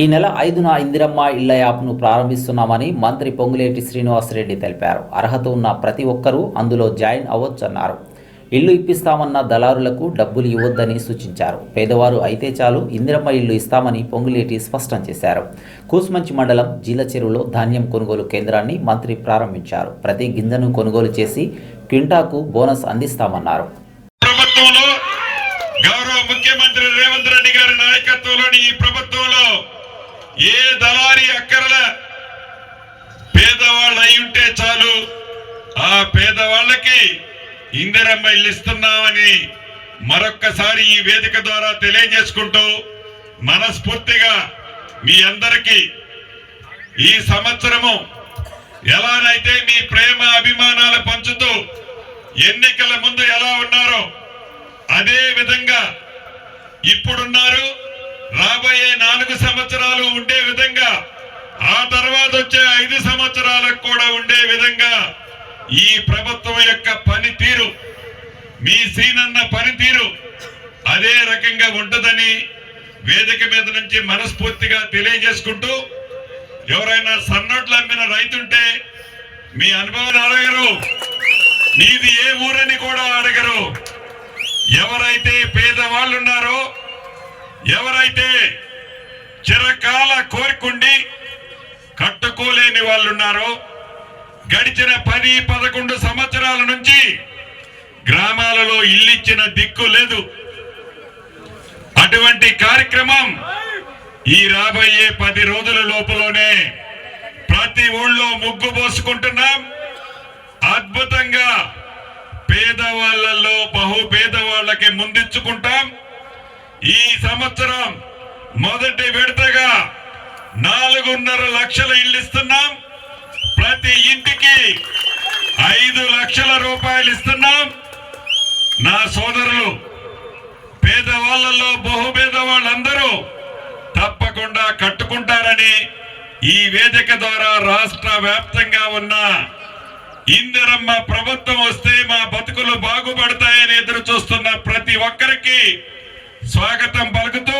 ఈ నెల ఐదున ఇందిరమ్మ ఇళ్ళ యాప్ను ప్రారంభిస్తున్నామని మంత్రి పొంగులేటి శ్రీనివాసరెడ్డి తెలిపారు. అర్హత ఉన్న ప్రతి ఒక్కరూ అందులో జాయిన్ అవ్వొచ్చన్నారు. ఇల్లు ఇప్పిస్తామన్న దళారులకు డబ్బులు ఇవ్వొద్దని సూచించారు. పేదవారు అయితే చాలు ఇందిరమ్మ ఇల్లు ఇస్తామని పొంగులేటి స్పష్టం చేశారు. కూస్మంచి మండలం జీలచెరువులో ధాన్యం కొనుగోలు కేంద్రాన్ని మంత్రి ప్రారంభించారు. ప్రతి గింజను కొనుగోలు చేసి క్వింటాకు బోనస్ అందిస్తామన్నారు. ప్రభుత్వంలో గౌరవ ముఖ్యమంత్రి రేవంత్ రెడ్డి గారి నాయకత్వంలోని ఈ ఏ దళారి అక్కర్ల పేదవాళ్ళు అయి ఉంటే చాలు ఆ పేదవాళ్ళకి ఇందిరమ్మ ఇల్లు ఇస్తున్నామని మరొక్కసారి ఈ వేదిక ద్వారా తెలియజేసుకుంటూ మనస్ఫూర్తిగా మీ అందరికీ ఈ సంవత్సరము ఎలానైతే మీ ప్రేమ అభిమానాలు పంచుతూ ఎన్నికల ముందు ఎలా ఉన్నారో అదే విధంగా ఇప్పుడున్నారు. రాబోయే నాలుగు సంవత్సరాలు ఉండే వచ్చే ఐదు సంవత్సరాలకు కూడా ఉండే విధంగా ఈ ప్రభుత్వం యొక్క పనితీరు మీ సీనన్న పనితీరు అదే రకంగా ఉంటుందని వేదిక మీద నుంచి మనస్ఫూర్తిగా తెలియజేసుకుంటూ ఎవరైనా సన్నోట్లు అమ్మిన రైతుంటే మీ అనుభవాన్ని అడగరు మీది ఏ ఊరని కూడా అడగరు. ఎవరైతే పేదవాళ్ళు ఉన్నారో ఎవరైతే చిరకాల కోరికుండి కట్టుకోలేని వాళ్ళు ఉన్నారు గడిచిన పది పదకొండు సంవత్సరాల నుంచి గ్రామాలలో ఇల్లిచ్చిన దిక్కు లేదు. అటువంటి కార్యక్రమం ఈ రాబోయే పది రోజుల లోపలనే ప్రతి ఊళ్ళో ముగ్గు పోసుకుంటున్నాం. అద్భుతంగా పేదవాళ్ళలో బహు పేదవాళ్ళకి ముందించుకుంటాం ఈ సంవత్సరం మొదటి విడతగా నాలుగున్నర లక్షల ఇల్లు ఇస్తున్నాం. ప్రతి ఇంటికి ఐదు లక్షల రూపాయలు ఇస్తున్నాం. నా సోదరులు పేదవాళ్ళలో బహుపేద వాళ్ళందరూ తప్పకుండా కట్టుకుంటారని ఈ వేదిక ద్వారా రాష్ట్ర వ్యాప్తంగా ఉన్న ఇందిరమ్మ ప్రభుత్వం వస్తే మా బతుకులు బాగుపడతాయని ఎదురు చూస్తున్న ప్రతి ఒక్కరికి స్వాగతం పలుకుతూ